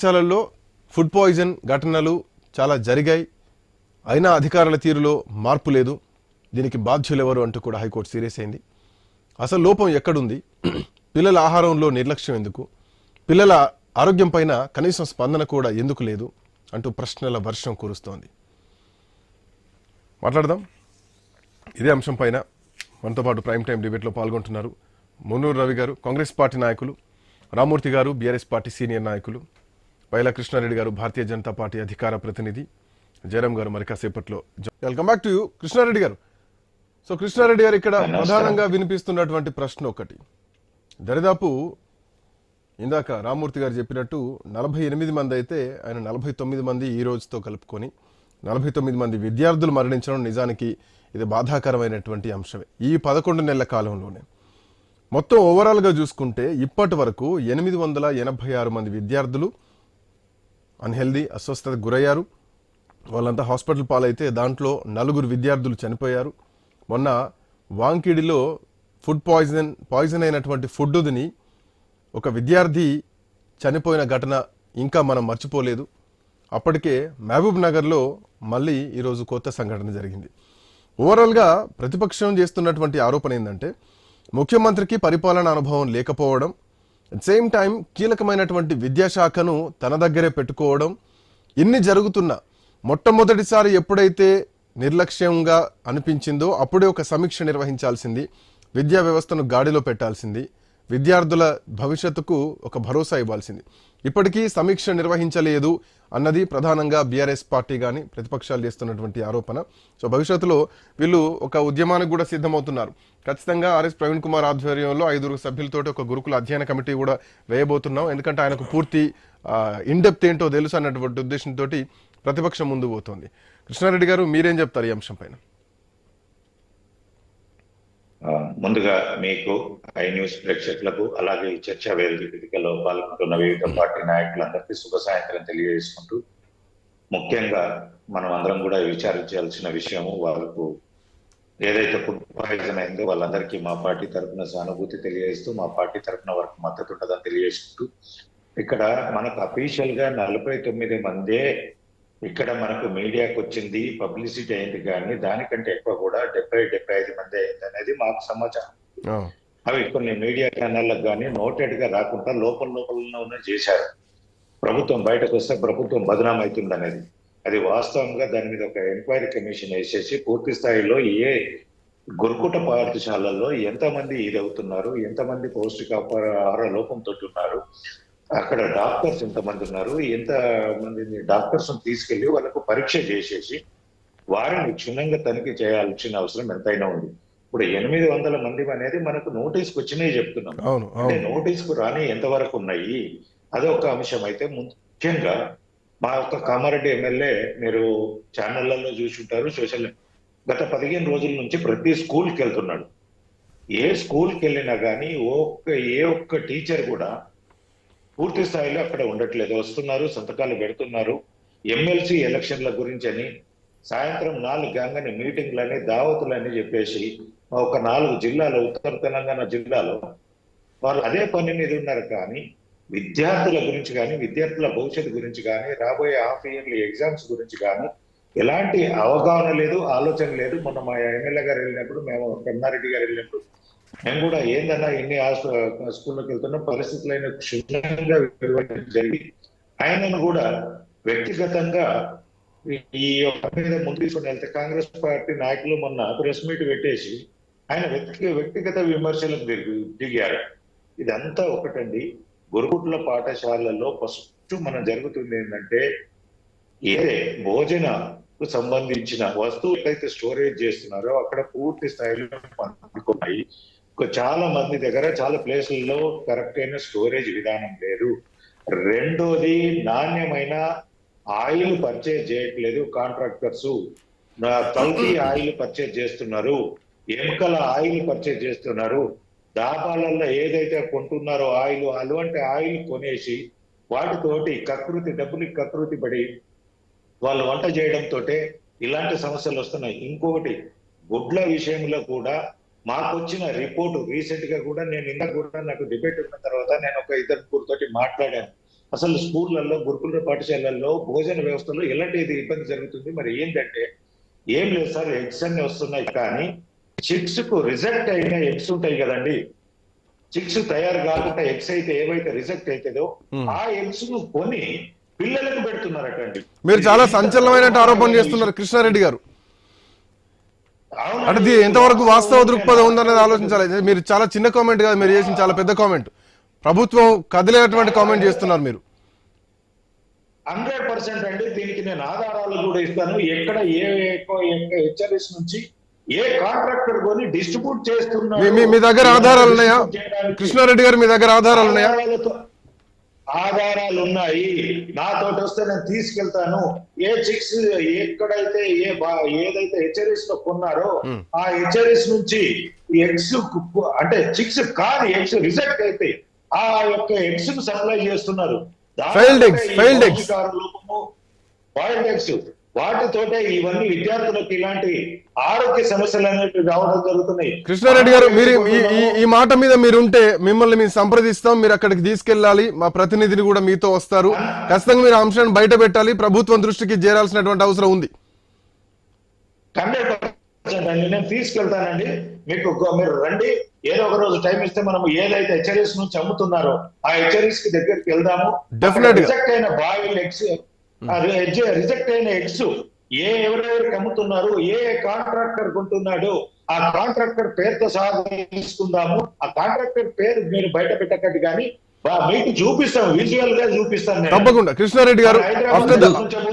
పాఠశాలల్లో food poison ఘటనలు చాలా జరిగాయి. అయినా అధికారుల తీరులో మార్పు లేదు. దీనికి బాధ్యులు ఎవరు అంటూ కూడా హైకోర్టు సీరియస్ అయింది. అసలు లోపం ఎక్కడుంది? పిల్లల ఆహారంలో నిర్లక్ష్యం ఎందుకు? పిల్లల ఆరోగ్యం పైన కనీసం స్పందన కూడా ఎందుకు లేదు? అంటూ ప్రశ్నల వర్షం కురుస్తోంది. మాట్లాడదాం. ఇదే అంశం పైన మనతో పాటు ప్రైమ్ టైం డిబేట్లో పాల్గొంటున్నారు మున్నూరు రవి గారు కాంగ్రెస్ పార్టీ నాయకులు రామూర్తి గారు బీఆర్ఎస్ పార్టీ సీనియర్ నాయకులు. పైలా కృష్ణారెడ్డి గారు భారతీయ జనతా పార్టీ అధికార ప్రతినిధి. జయరాం గారు మరి కాసేపట్లో welcome back to you Krishna Reddy గారు. సో కృష్ణారెడ్డి గారు ఇక్కడ ప్రధానంగా వినిపిస్తున్నటువంటి ప్రశ్న ఒకటి. దరిదాపు ఇందాక రామూర్తి గారు చెప్పినట్టు నలభై ఎనిమిది మంది అయితే ఆయన నలభై తొమ్మిది మంది ఈ రోజుతో కలుపుకొని నలభై తొమ్మిది మంది విద్యార్థులు మరణించడం నిజానికి ఇది బాధాకరమైనటువంటి అంశమే. ఈ పదకొండు నెలల కాలంలోనే. మొత్తం ఓవరాల్గా చూసుకుంటే ఇప్పటి వరకు ఎనిమిది వందల ఎనభై ఆరు మంది విద్యార్థులు అన్హెల్దీ అస్వస్థతకు గురయ్యారు. వాళ్ళంతా హాస్పిటల్ పాలైతే దాంట్లో నలుగురు విద్యార్థులు చనిపోయారు. మొన్న వాంకిడిలో ఫుడ్ పాయిజన్ పాయిజన్ అయినటువంటి ఫుడ్ తిని ఒక విద్యార్థి చనిపోయిన ఘటన ఇంకా మనం మర్చిపోలేదు. అప్పటికే మహబూబ్ నగర్లో మళ్ళీ ఈరోజు కొత్త సంఘటన జరిగింది. ఓవరాల్గా ప్రతిపక్షం చేస్తున్నటువంటి ఆరోపణ ఏంటంటే ముఖ్యమంత్రికి పరిపాలన అనుభవం లేకపోవడం అట్ సేమ్ టైం కీలకమైనటువంటి విద్యాశాఖను తన దగ్గరే పెట్టుకోవడం ఇన్ని జరుగుతున్నా మొట్టమొదటిసారి ఎప్పుడైతే నిర్లక్ష్యంగా అనిపించిందో అప్పుడే ఒక సమీక్ష నిర్వహించాల్సింది విద్యా వ్యవస్థను గాడిలో పెట్టాల్సింది. విద్యార్థుల భవిష్యత్తుకు ఒక భరోసా ఇవ్వాల్సింది. ఇప్పటికీ సమీక్ష నిర్వహించలేదు అన్నది ప్రధానంగా బీఆర్ఎస్ పార్టీ కానీ ప్రతిపక్షాలు చేస్తున్నటువంటి ఆరోపణ. సో భవిష్యత్తులో వీళ్ళు ఒక ఉద్యమానికి కూడా సిద్ధమవుతున్నారు. ఖచ్చితంగా ఆర్ఎస్ ప్రవీణ్ కుమార్ ఆధ్వర్యంలో ఐదుగురు సభ్యులతోటి ఒక గురుకుల అధ్యయన కమిటీ కూడా వేయబోతున్నాం. ఎందుకంటే ఆయనకు పూర్తి ఇన్డెప్త్ ఏంటో తెలుసు అన్నటువంటి ఉద్దేశంతో ప్రతిపక్షం ముందు పోతోంది. కృష్ణారెడ్డి గారు మీరేం చెప్తారు ఈ అంశం పైన? ముందుగా మీకు ఐ న్యూస్ ప్రేక్షకులకు అలాగే ఈ చర్చా వేదికలో పాల్గొంటున్న వివిధ పార్టీ నాయకులందరికీ శుభ సాయంత్రం తెలియజేసుకుంటూ ముఖ్యంగా మనం అందరం కూడా విచారించాల్సిన విషయము వాళ్ళకు ఏదైతే ఫుడ్ పాయిజన్ అయిందో వాళ్ళందరికీ మా పార్టీ తరఫున సానుభూతి తెలియజేస్తూ మా పార్టీ తరఫున వారికి మద్దతు ఉంటుందని తెలియజేసుకుంటూ ఇక్కడ మనకు అఫీషియల్గా నలభై తొమ్మిది మందే ఇక్కడ మనకు మీడియాకు వచ్చింది పబ్లిసిటీ అయింది కానీ దానికంటే ఎక్కువ కూడా డెబ్బై డెబ్బై ఐదు మంది అయింది అనేది మాకు సమాచారం. అవి కొన్ని మీడియా ఛానళ్ళకు కానీ నోటెడ్గా రాకుండా లోపల లోపలనే చేశారు. ప్రభుత్వం బయటకు వస్తే ప్రభుత్వం బదనాం అవుతుంది అనేది. అది వాస్తవంగా దాని మీద ఒక ఎంక్వైరీ కమిషన్ వేసేసి పూర్తి స్థాయిలో ఏ గురుకుట పాఠశాలల్లో ఎంతమంది ఇది అవుతున్నారు ఎంతమంది పౌష్టికాహార లోపంతో ఉన్నారు అక్కడ డాక్టర్స్ ఎంతమంది ఉన్నారు? ఎంత మంది డాక్టర్స్ తీసుకెళ్ళి వాళ్ళకు పరీక్ష చేసేసి వారిని క్షుణ్ణంగా తనిఖీ చేయాల్సిన అవసరం ఎంతైనా ఉంది. ఇప్పుడు ఎనిమిది వందల మంది అనేది మనకు నోటీస్కి వచ్చినాయి చెప్తున్నాం. అంటే అవును. నోటీస్కు రాని ఎంతవరకు ఉన్నాయి? అదొక అంశం. అయితే ముఖ్యంగా మా యొక్క కామారెడ్డి ఎమ్మెల్యే మీరు ఛానళ్ళలో చూసుంటారు సోషల్ గత పదిహేను రోజుల నుంచి ప్రతి స్కూల్కి వెళ్తున్నాడు. ఏ స్కూల్కి వెళ్ళినా కానీ ఒక్క ఏ ఒక్క టీచర్ కూడా పూర్తి స్థాయిలో అక్కడ ఉండట్లేదు. వస్తున్నారు సంతకాలు పెడుతున్నారు. ఎమ్మెల్సీ ఎలక్షన్ల గురించి అని సాయంత్రం నాలుగు గంగని మీటింగ్లని దావతులని చెప్పేసి ఒక నాలుగు జిల్లాలో ఉత్తర తెలంగాణ జిల్లాలో వారు అదే పని మీద ఉన్నారు కానీ విద్యార్థుల గురించి కానీ విద్యార్థుల భవిష్యత్తు గురించి కానీ రాబోయే హాఫ్ ఇయర్లీ ఎగ్జామ్స్ గురించి కానీ ఎలాంటి అవగాహన లేదు ఆలోచన లేదు. మొన్న మా ఎమ్మెల్యే గారు వెళ్ళినప్పుడు మేము కన్నారెడ్డి గారు వెళ్ళినప్పుడు మేము కూడా ఏందన్నా ఎన్ని స్కూళ్ళకి వెళ్తున్న వెళ్తున్నా పరిస్థితులైన క్షుణ్ణంగా వివరించడం జరిగి ఆయనను కూడా వ్యక్తిగతంగా ఈ- యొక్క మీద ముందు తీసుకుని వెళ్తే కాంగ్రెస్ పార్టీ నాయకులు మొన్న ప్రెస్ మీట్ పెట్టేసి ఆయన వ్యక్తి వ్యక్తిగత విమర్శలకు దిగు- దిగారు. ఇదంతా ఒకటండి. గురుకుట్ల పాఠశాలలో ఫస్ట్ మనం జరుగుతుంది ఏంటంటే ఏ భోజన సంబంధించిన వస్తువులైతే ఎక్కడైతే స్టోరేజ్ చేస్తున్నారో అక్కడ పూర్తి స్థాయిలో పండుకున్నాయి. చాలా మంది దగ్గర చాలా ప్లేసుల్లో కరెక్ట్ అయిన స్టోరేజ్ విధానం లేదు. రెండోది నాణ్యమైన ఆయిల్ పర్చేజ్ చేయట్లేదు. కాంట్రాక్టర్స్ కల్తీ ఆయిల్ పర్చేజ్ చేస్తున్నారు. ఎముకల ఆయిల్ పర్చేజ్ చేస్తున్నారు. డాబాలలో ఏదైతే కొంటున్నారో ఆయిల్ అటువంటి ఆయిల్ కొనేసి వాటితోటి కకృతి డబ్బులకి కకృతి పడి వాళ్ళు వంట చేయడంతో ఇలాంటి సమస్యలు వస్తున్నాయి. ఇంకొకటి గుడ్ల విషయంలో కూడా మాకు వచ్చిన రిపోర్ట్ రీసెంట్గా కూడా నేను నిన్న కూడా నాకు డిబేట్ ఉన్న తర్వాత నేను ఒక ఇద్దరు ముగ్గురుతోటి మాట్లాడాను అసలు స్కూళ్ళల్లో గురుకుల పాఠశాలల్లో భోజన వ్యవస్థలో ఎలాంటి ఇది ఇబ్బంది జరుగుతుంది మరి ఏంటంటే ఏం లేదు సార్ ఎగ్స్ అన్ని వస్తున్నాయి కానీ చిక్స్కు రిజెక్ట్ అయిన ఎగ్స్ ఉంటాయి కదండి చిక్స్ తయారు కాకుండా ఎగ్స్ అయితే ఏవైతే రిజెక్ట్ అవుతుందో. ఆ ఎగ్స్ను కొని పిల్లలకు పెడుతున్నారటండి మీరు చాలా సంచలనమైన ఆరోపణ చేస్తున్నారు కృష్ణారెడ్డి గారు. అంటే ఎంతవరకు వాస్తవ దృక్పథం ఉందనేది ఆలోచించాలి. మీరు చాలా చిన్న కామెంట్ కాదు మీరు చేసిన చాలా పెద్ద కామెంట్ ప్రభుత్వం కదిలేటువంటి కామెంట్ చేస్తున్నారు మీరు. హండ్రెడ్ పర్సెంట్ అండి. దీనికి నేను ఆధారాలు కూడా ఇస్తాను. ఎక్కడ ఏ హెచ్ఆర్ఎస్ నుంచి ఏ కాంట్రాక్టర్ కొని డిస్ట్రిబ్యూట్ చేస్తున్నారు మీ- దగ్గర ఆధారాలు ఉన్నాయా? కృష్ణారెడ్డి గారు మీ దగ్గర ఆధారాలు ఉన్నాయా? ఆధారాలు ఉన్నాయి నాతోటి వస్తే నేను తీసుకెళ్తాను ఏ చిక్స్ ఎక్కడైతే ఏ ఏదైతే హెచ్చరిస్లో కొన్నారో. ఆ హెచ్చరిస్ నుంచి ఎగ్స్ అంటే చిక్స్ కాని ఎగ్స్ రిజెక్ట్ అయితే ఆ యొక్క ఎగ్స్ను సప్లై చేస్తున్నారు. బాయిల్డ్ ఎగ్స్ వాటితోటే ఇవన్నీ విద్యార్థులకు ఇలాంటి ఆరోగ్య సమస్యలు అనేవి రావడం జరుగుతున్నాయి. కృష్ణారెడ్డి గారు మీరు ఈ- మాట మీద మీరు ఉంటే మిమ్మల్ని మేము సంప్రదిస్తాం మీరు అక్కడికి తీసుకెళ్ళాలి మా ప్రతినిధిని కూడా మీతో వస్తారు. ఖచ్చితంగా మీరు అంశాన్ని బయట పెట్టాలి ప్రభుత్వం దృష్టికి చేరాల్సినటువంటి అవసరం ఉంది. నేను తీసుకెళ్తానండి. మీకు మీరు రండి ఏదో ఒక రోజు టైం ఇస్తే మనం ఏదైతే హెచ్చరీస్ నుంచి అమ్ముతున్నారో ఆ హెచ్చరీస్కి దగ్గరికి వెళ్దాము. రిజెక్ట్ అయిన బాయిల్ ఎగ్స్ రిజెక్ట్ అయిన ఎగ్స్ ఏ ఎవరెవరికి అమ్ముతున్నారు ఏ కాంట్రాక్టర్ కొంటున్నాడు ఆ కాంట్రాక్టర్ పేరుతో సహా తీసుకుందాము ఆ కాంట్రాక్టర్ పేరు మీరు బయట పెట్టకండి కానీ మీకు చూపిస్తాం విజువల్గా చూపిస్తాను నేను. తప్పకుండా కృష్ణారెడ్డి గారు after the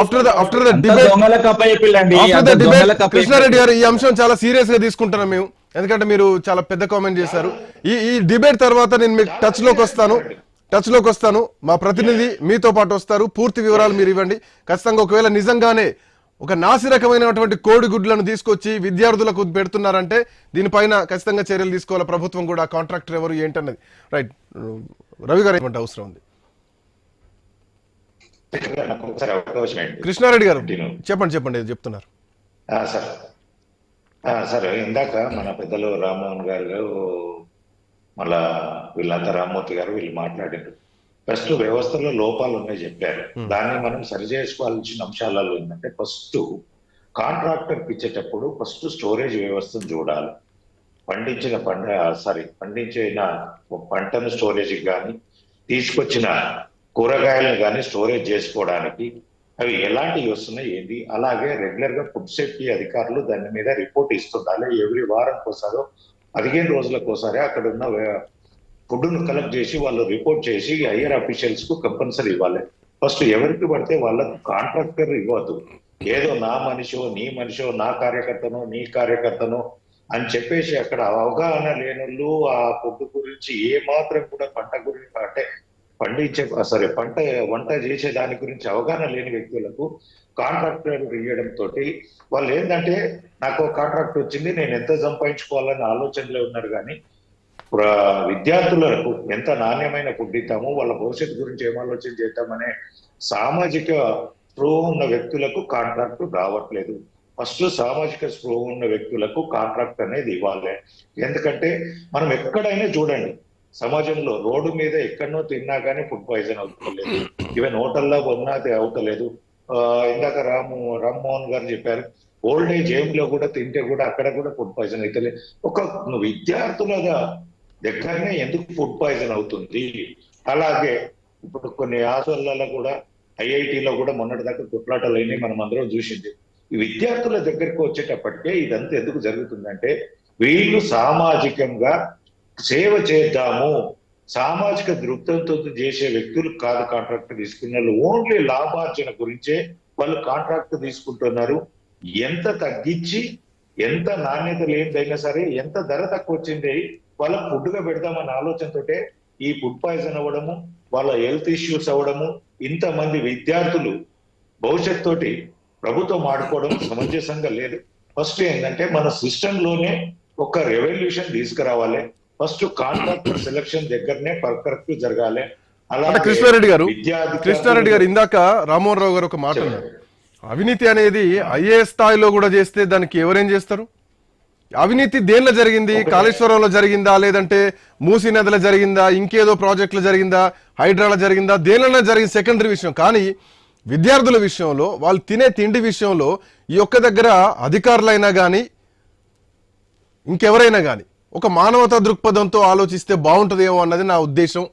after the after debate. After debate. Krishna Reddy గారు ఈ అంశం చాలా సీరియస్గా తీసుకుంటున్నాం మేము ఎందుకంటే మీరు చాలా పెద్ద కామెంట్ చేశారు ఈ ఈ డిబేట్ తర్వాత నేను మీకు టచ్లోకి వస్తాను టచ్లోకి వస్తాను. మా ప్రతినిధి మీతో పాటు వస్తారు. పూర్తి వివరాలు మీరు ఇవ్వండి. ఖచ్చితంగా ఒకవేళ నిజంగానే ఒక నాసి రకమైనటువంటి కోడిగుడ్లను తీసుకొచ్చి విద్యార్థులకు పెడుతున్నారంటే దీనిపైన ఖచ్చితంగా చర్యలు తీసుకోవాలి? ప్రభుత్వం కూడా కాంట్రాక్టర్ ఎవరు ఏంటన్నది. రైట్ రవి గారు ఏమంటే అవసరం ఉంది. కృష్ణారెడ్డి గారు. చెప్పండి చెప్పండి ఏదో చెప్తున్నారు. ఆ, సార్. ఆ, సార్ ఇందాక మన పెద్దలు రామ్మోహన్ గారు మళ్ళా వీళ్ళంతా రామ్మూర్తి గారు వీళ్ళు మాట్లాడారు. ఫస్ట్ వ్యవస్థలో లోపాలు ఉన్నాయి చెప్పారు. దాన్ని మనం సరి చేసుకోవాల్సిన అంశాలలో ఏంటంటే ఫస్ట్ కాంట్రాక్టర్ ఇచ్చేటప్పుడు ఫస్ట్ స్టోరేజ్ వ్యవస్థను చూడాలి. పండించిన పంట సారీ పండించిన పంటను స్టోరేజ్ కానీ తీసుకొచ్చిన కూరగాయలను కానీ స్టోరేజ్ చేసుకోవడానికి అవి ఎలాంటివి వస్తున్నాయి ఏంటి? అలాగే రెగ్యులర్గా ఫుడ్ సేఫ్టీ అధికారులు దాని మీద రిపోర్ట్ ఇస్తుండాలి. ఎవ్రీ వారం కోసారో పదిహేను రోజులకు ఒకసారి అక్కడ ఉన్న ఫుడ్ను కలెక్ట్ చేసి వాళ్ళు రిపోర్ట్ చేసి హయ్యర్ అఫీషియల్స్కు కంపల్సరీ ఇవ్వాలి. ఫస్ట్ ఎవరికి పడితే వాళ్ళకు కాంట్రాక్టర్ ఇవ్వద్దు. ఏదో నా మనిషో నీ మనిషో నా కార్యకర్తనో నీ కార్యకర్తనో అని చెప్పేసి అక్కడ అవగాహన లేనోళ్ళు ఆ ఫుడ్ గురించి ఏ మాత్రం కూడా పంట గురించి అంటే పండించే సరే పంట వంట చేసే దాని గురించి అవగాహన లేని వ్యక్తులకు కాంట్రాక్టర్ ఇవ్వడంతో వాళ్ళు ఏంటంటే నాకు కాంట్రాక్ట్ వచ్చింది నేను ఎంత సంపాదించుకోవాలనే ఆలోచనలో ఉన్నారు కానీ విద్యార్థులకు ఎంత నాణ్యమైన ఫుడ్ ఇద్దాము వాళ్ళ భవిష్యత్తు గురించి ఏం ఆలోచన చేద్దామనే సామాజిక స్పృహ ఉన్న వ్యక్తులకు కాంట్రాక్ట్ రావట్లేదు. ఫస్ట్ సామాజిక స్పృహ ఉన్న వ్యక్తులకు కాంట్రాక్ట్ అనేది ఇవ్వాలి. ఎందుకంటే మనం ఎక్కడైనా చూడండి సమాజంలో రోడ్డు మీద ఎక్కడనో తిన్నా కానీ ఫుడ్ పాయిజన్ అవుతలేదు. ఈవెన్ హోటల్లో కొన్నా అవుతలేదు. ఇందాక రాము రామ్మోహన్ గారు చెప్పారు ఓల్డ్ ఏజ్ ఏమ్లో కూడా తింటే కూడా అక్కడ కూడా ఫుడ్ పాయిజన్ అవుతలేదు ఒక విద్యార్థుల దగ్గరనే ఎందుకు ఫుడ్ పాయిజన్ అవుతుంది? అలాగే ఇప్పుడు కొన్ని హాస్టళ్ళలో కూడా ఐఐటిలో కూడా మొన్నటి దాకా కొట్లాటలు అయినాయి మనం అందరం చూసింది. ఈ విద్యార్థుల దగ్గరికి వచ్చేటప్పటికే ఇదంతా ఎందుకు జరుగుతుందంటే వీళ్ళు సామాజికంగా సేవ చేద్దాము. సామాజిక దృక్పథంతో చేసే వ్యక్తులు కాదు కాంట్రాక్ట్ తీసుకున్న వాళ్ళు ఓన్లీ లాభార్జన గురించే వాళ్ళు కాంట్రాక్ట్ తీసుకుంటున్నారు. ఎంత తగ్గించి ఎంత నాణ్యత లేనిదైనా సరే ఎంత ధర తక్కువ వచ్చింది వాళ్ళ ఫుడ్గా పెడదామన్న ఆలోచనతోటే ఈ ఫుడ్ పాయిజన్ అవ్వడము వాళ్ళ హెల్త్ ఇష్యూస్ అవ్వడము ఇంతమంది విద్యార్థులు భవిష్యత్ తోటి ప్రభుత్వం ఆడుకోవడం సమంజసంగా లేదు. ఫస్ట్ ఏంటంటే మన సిస్టంలోనే ఒక రెవల్యూషన్ తీసుకురావాలి. ఫస్ట్ కాంట్రాక్టర్ సెలక్షన్ దగ్గరనే కరెక్ట్ జరగాలి. అంటే కృష్ణారెడ్డి గారు కృష్ణారెడ్డి గారు ఇందాక రామ్మోహన్ రావు గారు ఒక మాట అన్నారు. అవినీతి అనేది ఐఏఎస్ స్థాయిలో కూడా చేస్తే దానికి ఎవరేం చేస్తారు? అవినీతి దేనిలో జరిగింది? కాళేశ్వరంలో జరిగిందా? లేదంటే మూసీ నదిలో జరిగిందా? ఇంకేదో ప్రాజెక్టులో జరిగిందా? హైడ్రాలో జరిగిందా? దేనిలో జరిగింది సెకండరీ విషయం. కానీ విద్యార్థుల విషయంలో వాళ్ళు తినే తిండి విషయంలో ఈ ఒక్క దగ్గర అధికారులైనా కానీ ఇంకెవరైనా కానీ ఒక మానవతా దృక్పథంతో ఆలోచిస్తే బాగుంటుందేమో అన్నది నా ఉద్దేశం.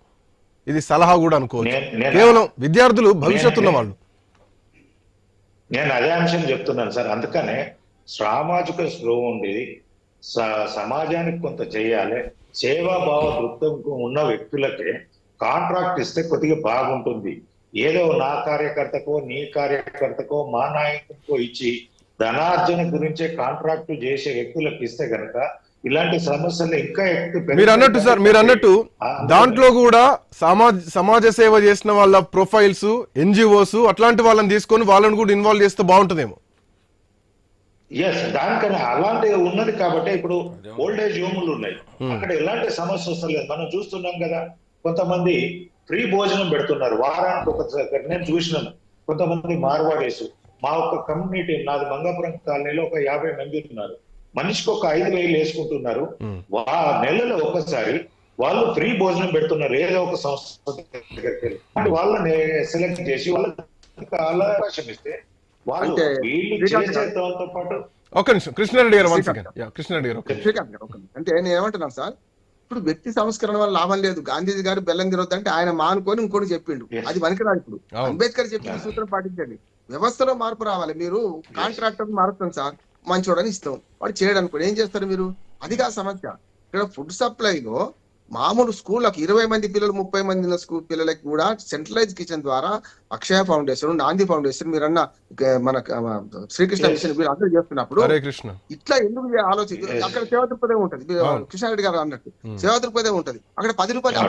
ఇది సలహా కూడా అనుకోవచ్చు. కేవలం విద్యార్థులు భవిష్యత్తు ఉన్న నేను- వాళ్ళు. నేను అదే అంశం చెప్తున్నాను సార్. అందుకనే సామాజిక స్పృహ ఉండేది. సమాజానికి కొంత చేయాలి. సేవాభావ దృక్పథం ఉన్న వ్యక్తులకే కాంట్రాక్ట్ ఇస్తే కొద్దిగా బాగుంటుంది. ఏదో నా కార్యకర్తకో నీ కార్యకర్తకో మా నాయకుడికో ఇచ్చి ధనార్జన గురించే కాంట్రాక్ట్ చేసే వ్యక్తులకు ఇస్తే గనక ఇలాంటి సమస్యలు ఇంకా ఎక్కువ మీరు అన్నట్టు సార్ మీరు అన్నట్టు దాంట్లో కూడా సమాజ సమాజ సేవ చేసిన వాళ్ళ ప్రొఫైల్స్ ఎన్జిఓస్ అట్లాంటి వాళ్ళని తీసుకొని వాళ్ళని కూడా ఇన్వాల్వ్ చేస్తే బాగుంటుందేమో? ఎస్ దానికన్నా అలాంటి ఉన్నది కాబట్టి ఇప్పుడు ఓల్డ్ ఏజ్ హోములు ఉన్నాయి. అక్కడ ఎలాంటి సమస్య వస్తలేదు మనం చూస్తున్నాం కదా కొంతమంది ఫ్రీ భోజనం పెడుతున్నారు. వారానికి ఒక నేను చూసినాను. కొంతమంది మార్వాడేసు. మా ఒక్క కమ్యూనిటీ నాది మంగాపురం కాలనీలో ఒక యాభై మంది ఉన్నారు. మనిషికి ఒక ఐదు వేలు వేసుకుంటున్నారు. వా నెలలో ఒకసారి వాళ్ళు ఫ్రీ భోజనం పెడుతున్నారు. ఏదో ఒక సంస్థ దగ్గరికి వాళ్ళని సెలెక్ట్ చేసి వాళ్ళకి అవకాశం ఇస్తే వాళ్ళు అంటే వీళ్ళు శ్రీకాంత్ చేసే దాంతో పాటు ఒక్క నిమిషం. కృష్ణారెడ్డి గారు వన్ సెకండ్ యా కృష్ణారెడ్డి గారు. అంటే నేను ఏమంటున్నాను సార్? ఇప్పుడు వ్యక్తి సంస్కరణ వల్ల లాభం లేదు. గాంధీజీ గారు బెల్లం తిరొద్దు అంటే ఆయన మానుకొని ఇంకోటి చెప్పిండు. అది పనికిరాదు ఇప్పుడు. అంబేద్కర్ చెప్పిన సూత్రం పాటించండి. వ్యవస్థలో మార్పు రావాలి. మీరు కాంట్రాక్టర్ మారుతాం సార్. మంచోడని ఇస్తాం వాడు చేయడం అనుకోండి ఏం చేస్తారు మీరు అది కాదు సమస్య ఇక్కడ ఫుడ్ సప్లైలో మామూలు స్కూళ్ళకి ఇరవై మంది పిల్లలు ముప్పై మంది ఉన్న స్కూల్ పిల్లలకి కూడా సెంట్రలైజ్ కిచెన్ ద్వారా అక్షయ ఫౌండేషన్ నాంది ఫౌండేషన్ మీరన్న ఇక మన శ్రీకృష్ణ. మిషన్ వీళ్ళు అందరూ చేస్తున్నప్పుడు ఇట్లా ఎందుకు Yes. అక్కడ సేవా దృక్పథం ఉంటది. కృష్ణారెడ్డి గారు అన్నట్టు. సేవా దృక్పథం ఉంటది అక్కడ పది రూపాయలు